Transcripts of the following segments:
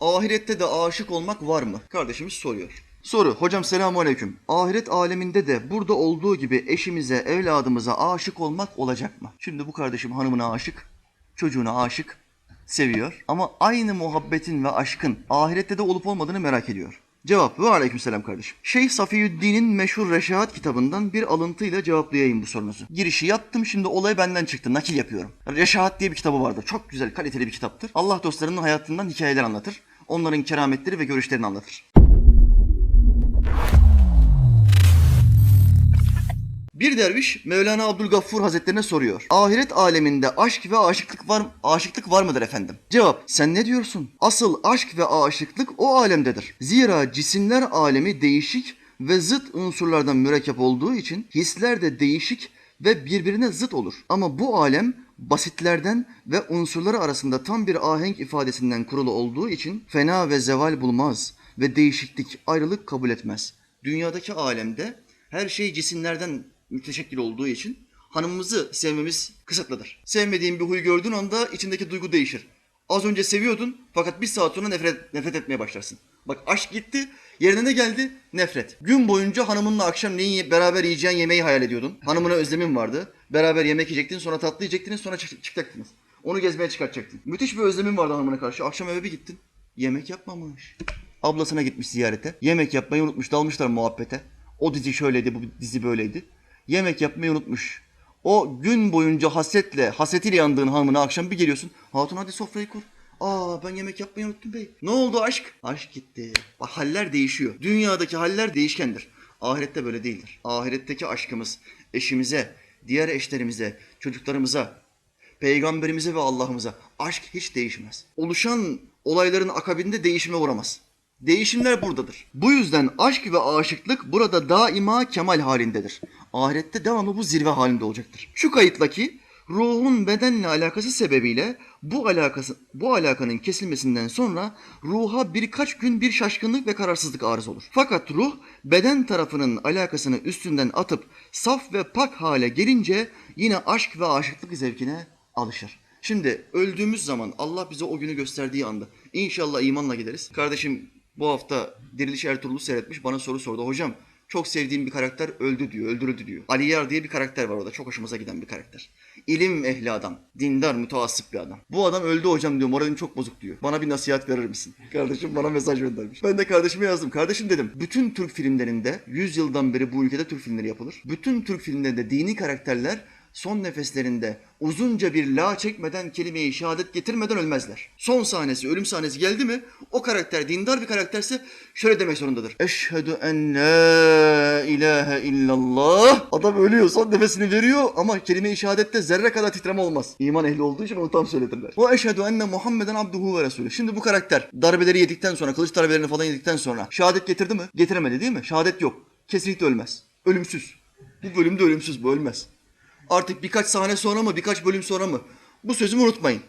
Ahirette de aşık olmak var mı? Kardeşimiz soruyor. Soru. Hocam selamun aleyküm. Ahiret aleminde de burada olduğu gibi eşimize, evladımıza aşık olmak olacak mı? Şimdi bu kardeşim hanımına aşık, çocuğuna aşık, seviyor. Ama aynı muhabbetin ve aşkın ahirette de olup olmadığını merak ediyor. Cevap ve aleykümselam kardeşim. Şeyh Safiyüddin'in meşhur Reşahat kitabından bir alıntıyla cevaplayayım bu sorunuzu. Girişi yaptım şimdi olay benden çıktı. Nakil yapıyorum. Reşahat diye bir kitabı vardır. Çok güzel, kaliteli bir kitaptır. Allah dostlarının hayatından hikayeler anlatır. Onların kerametleri ve görüşlerini anlatır. Bir derviş Mevlana Abdülgaffur Hazretlerine soruyor. Ahiret aleminde aşk ve aşıklık var aşıklık var mıdır efendim? Cevap: Sen ne diyorsun? Asıl aşk ve aşıklık o alemdedir. Zira cisimler alemi değişik ve zıt unsurlardan mürekkep olduğu için hisler de değişik ve birbirine zıt olur. Ama bu alem basitlerden ve unsurları arasında tam bir ahenk ifadesinden kurulu olduğu için fena ve zeval bulmaz ve değişiklik, ayrılık kabul etmez. Dünyadaki alemde her şey cisimlerden müteşekkil olduğu için hanımımızı sevmemiz kısıtlıdır. Sevmediğin bir huy gördüğün anda içindeki duygu değişir. Az önce seviyordun fakat bir saat sonra nefret, nefret etmeye başlarsın. Bak aşk gitti, yerine ne geldi? Nefret. Gün boyunca hanımınla akşam neyi beraber yiyeceğin yemeği hayal ediyordun. Hanımına özlemin vardı. Beraber yemek yiyecektin, sonra tatlı yiyecektiniz, sonra çık- çıkacaktınız. Onu gezmeye çıkartacaktın. Müthiş bir özlemin vardı hanımına karşı. Akşam eve bir gittin. Yemek yapmamış. Ablasına gitmiş ziyarete. Yemek yapmayı unutmuş. Dalmışlar muhabbete. O dizi şöyleydi, bu dizi böyleydi. Yemek yapmayı unutmuş. O gün boyunca hasretle, hasretiyle yandığın hanımına akşam bir geliyorsun. Hatun hadi sofrayı kur. Aa ben yemek yapmayı unuttum bey. Ne oldu aşk? Aşk gitti. Bak haller değişiyor. Dünyadaki haller değişkendir. Ahirette böyle değildir. Ahiretteki aşkımız eşimize, diğer eşlerimize, çocuklarımıza, peygamberimize ve Allah'ımıza aşk hiç değişmez. Oluşan olayların akabinde değişime uğramaz. Değişimler buradadır. Bu yüzden aşk ve aşıklık burada daima kemal halindedir. Ahirette devamlı bu zirve halinde olacaktır. Şu kayıtla ki ruhun bedenle alakası sebebiyle bu alakası bu alakanın kesilmesinden sonra ruha birkaç gün bir şaşkınlık ve kararsızlık arız olur. Fakat ruh beden tarafının alakasını üstünden atıp saf ve pak hale gelince yine aşk ve aşıklık zevkine alışır. Şimdi öldüğümüz zaman Allah bize o günü gösterdiği anda inşallah imanla gideriz. Kardeşim bu hafta Diriliş Ertuğrul'u seyretmiş bana soru sordu. Hocam çok sevdiğim bir karakter öldü diyor, öldürüldü diyor. Ali Yar diye bir karakter var orada. Çok hoşumuza giden bir karakter. İlim ehli adam. Dindar, müteassıp bir adam. Bu adam öldü hocam diyor. Moralim çok bozuk diyor. Bana bir nasihat verir misin? Kardeşim bana mesaj göndermiş. Ben de kardeşime yazdım. Kardeşim dedim. Bütün Türk filmlerinde 100 yıldan beri bu ülkede Türk filmleri yapılır. Bütün Türk filmlerinde dini karakterler son nefeslerinde uzunca bir la çekmeden kelimeyi şehadet getirmeden ölmezler. Son sahnesi, ölüm sahnesi geldi mi o karakter dindar bir karakterse şöyle demek zorundadır. Eşhedü en la ilahe illallah. Adam ölüyor son nefesini veriyor ama kelime-i şehadette zerre kadar titreme olmaz. İman ehli olduğu için onu tam söyletirler. O eşhedü enne Muhammeden abduhu ve resulü. Şimdi bu karakter darbeleri yedikten sonra, kılıç darbelerini falan yedikten sonra şehadet getirdi mi? Getiremedi değil mi? Şehadet yok. Kesinlikle ölmez. Ölümsüz. Bu bölümde ölümsüz bu ölmez. Artık birkaç sahne sonra mı, birkaç bölüm sonra mı? Bu sözümü unutmayın.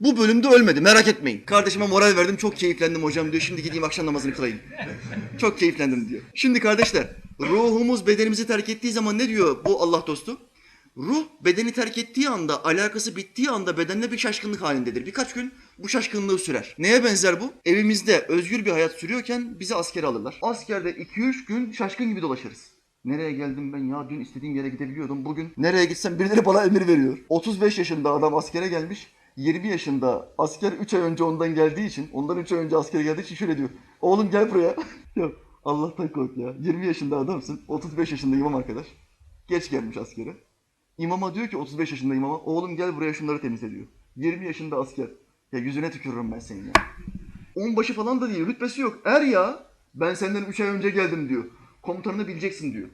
Bu bölümde ölmedi, merak etmeyin. Kardeşime moral verdim, çok keyiflendim hocam diyor. Şimdi gideyim akşam namazını kılayım. çok keyiflendim diyor. Şimdi kardeşler, ruhumuz bedenimizi terk ettiği zaman ne diyor bu Allah dostu? Ruh bedeni terk ettiği anda, alakası bittiği anda bedenle bir şaşkınlık halindedir. Birkaç gün bu şaşkınlığı sürer. Neye benzer bu? Evimizde özgür bir hayat sürüyorken bizi askere alırlar. Askerde 2-3 gün şaşkın gibi dolaşırız. Nereye geldim ben ya? Dün istediğim yere gidebiliyordum. Bugün nereye gitsem birileri bana emir veriyor. 35 yaşında adam askere gelmiş. 20 yaşında asker 3 ay önce ondan geldiği için, ondan 3 ay önce askere geldiği için şöyle diyor. Oğlum gel buraya. ya Allah'tan kork ya. 20 yaşında adamsın. 35 yaşında imam arkadaş. Geç gelmiş askere. İmama diyor ki 35 yaşında imama. Oğlum gel buraya şunları temizle diyor. 20 yaşında asker. Ya yüzüne tükürürüm ben senin ya. Onbaşı falan da değil. Rütbesi yok. Er ya. Ben senden 3 ay önce geldim diyor. Komutanını bileceksin diyor.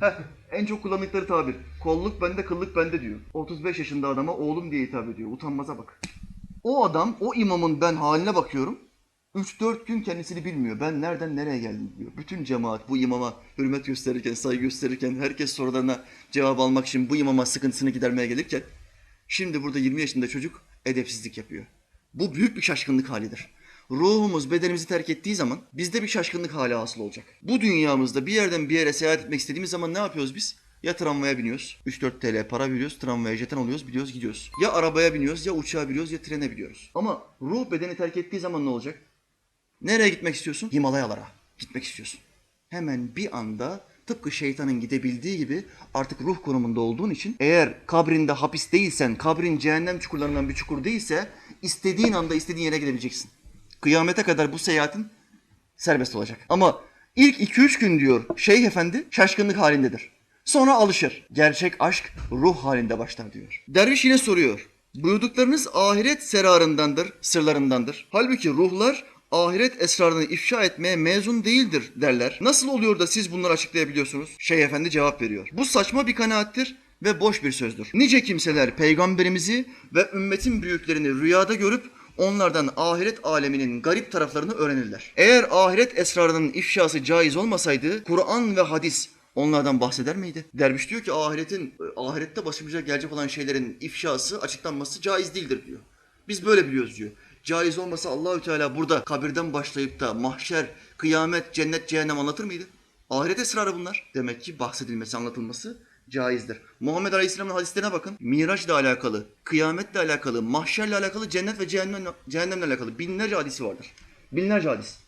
Heh, en çok kullandıkları tabir. Kolluk bende, kıllık bende diyor. 35 yaşında adama oğlum diye hitap ediyor. Utanmaza bak. O adam, o imamın ben haline bakıyorum. 3-4 gün kendisini bilmiyor. Ben nereden nereye geldim diyor. Bütün cemaat bu imama hürmet gösterirken, saygı gösterirken, herkes sorularına cevap almak için bu imama sıkıntısını gidermeye gelirken, şimdi burada 20 yaşında çocuk edepsizlik yapıyor. Bu büyük bir şaşkınlık halidir. Ruhumuz bedenimizi terk ettiği zaman bizde bir şaşkınlık hali hasıl olacak. Bu dünyamızda bir yerden bir yere seyahat etmek istediğimiz zaman ne yapıyoruz biz? Ya tramvaya biniyoruz, 3-4 TL para veriyoruz, tramvaya jeton alıyoruz, biliyoruz gidiyoruz. Ya arabaya biniyoruz, ya uçağa biniyoruz, ya trene biniyoruz. Ama ruh bedeni terk ettiği zaman ne olacak? Nereye gitmek istiyorsun? Himalayalara gitmek istiyorsun. Hemen bir anda tıpkı şeytanın gidebildiği gibi artık ruh konumunda olduğun için eğer kabrinde hapis değilsen, kabrin cehennem çukurlarından bir çukur değilse istediğin anda istediğin yere gidebileceksin. Kıyamete kadar bu seyahatin serbest olacak. Ama ilk 2-3 gün diyor Şeyh Efendi şaşkınlık halindedir. Sonra alışır. Gerçek aşk ruh halinde başlar diyor. Derviş yine soruyor. Buyurduklarınız ahiret serarındandır, sırlarındandır. Halbuki ruhlar ahiret esrarını ifşa etmeye mezun değildir derler. Nasıl oluyor da siz bunları açıklayabiliyorsunuz? Şeyh Efendi cevap veriyor. Bu saçma bir kanaattir ve boş bir sözdür. Nice kimseler peygamberimizi ve ümmetin büyüklerini rüyada görüp onlardan ahiret aleminin garip taraflarını öğrenirler. Eğer ahiret esrarının ifşası caiz olmasaydı Kur'an ve hadis onlardan bahseder miydi? Derviş diyor ki ahiretin ahirette başımıza gelecek olan şeylerin ifşası, açıklanması caiz değildir diyor. Biz böyle biliyoruz diyor. Caiz olmasa Allahü Teala burada kabirden başlayıp da mahşer, kıyamet, cennet, cehennem anlatır mıydı? Ahiret esrarı bunlar. Demek ki bahsedilmesi, anlatılması caizdir. Muhammed Aleyhisselam'ın hadislerine bakın. Miraçla alakalı, kıyametle alakalı, mahşerle alakalı, cennet ve cehennem, cehennemle alakalı binlerce hadisi vardır. Binlerce hadis.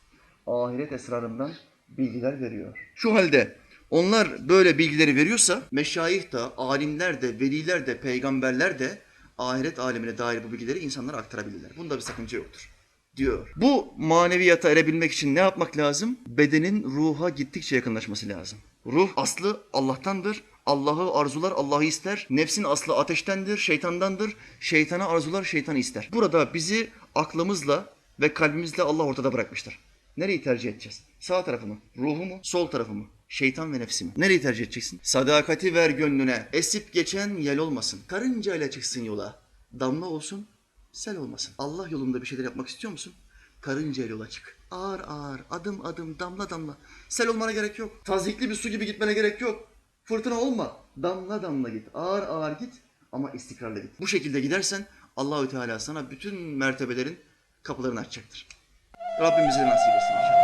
Ahiret esrarından bilgiler veriyor. Şu halde onlar böyle bilgileri veriyorsa meşayih de, alimler de, veliler de, peygamberler de ahiret alemine dair bu bilgileri insanlara aktarabilirler. Bunda bir sakınca yoktur diyor. Bu maneviyata erebilmek için ne yapmak lazım? Bedenin ruha gittikçe yakınlaşması lazım. Ruh aslı Allah'tandır. Allah'ı arzular, Allah'ı ister. Nefsin aslı ateştendir, şeytandandır. Şeytana arzular, şeytanı ister. Burada bizi aklımızla ve kalbimizle Allah ortada bırakmıştır. Nereyi tercih edeceğiz? Sağ tarafı mı? Ruhu mu? Sol tarafı mı? Şeytan ve nefsi mi? Nereyi tercih edeceksin? Sadakati ver gönlüne. Esip geçen yel olmasın. Karıncayla çıksın yola. Damla olsun, sel olmasın. Allah yolunda bir şeyler yapmak istiyor musun? Karıncayla yola çık. Ağır ağır, adım adım, damla damla. Sel olmana gerek yok. Tazikli bir su gibi gitmene gerek yok. Fırtına olma. Damla damla git. Ağır ağır git ama istikrarla git. Bu şekilde gidersen Allahü Teala sana bütün mertebelerin kapılarını açacaktır. Rabbim bize nasip etsin inşallah.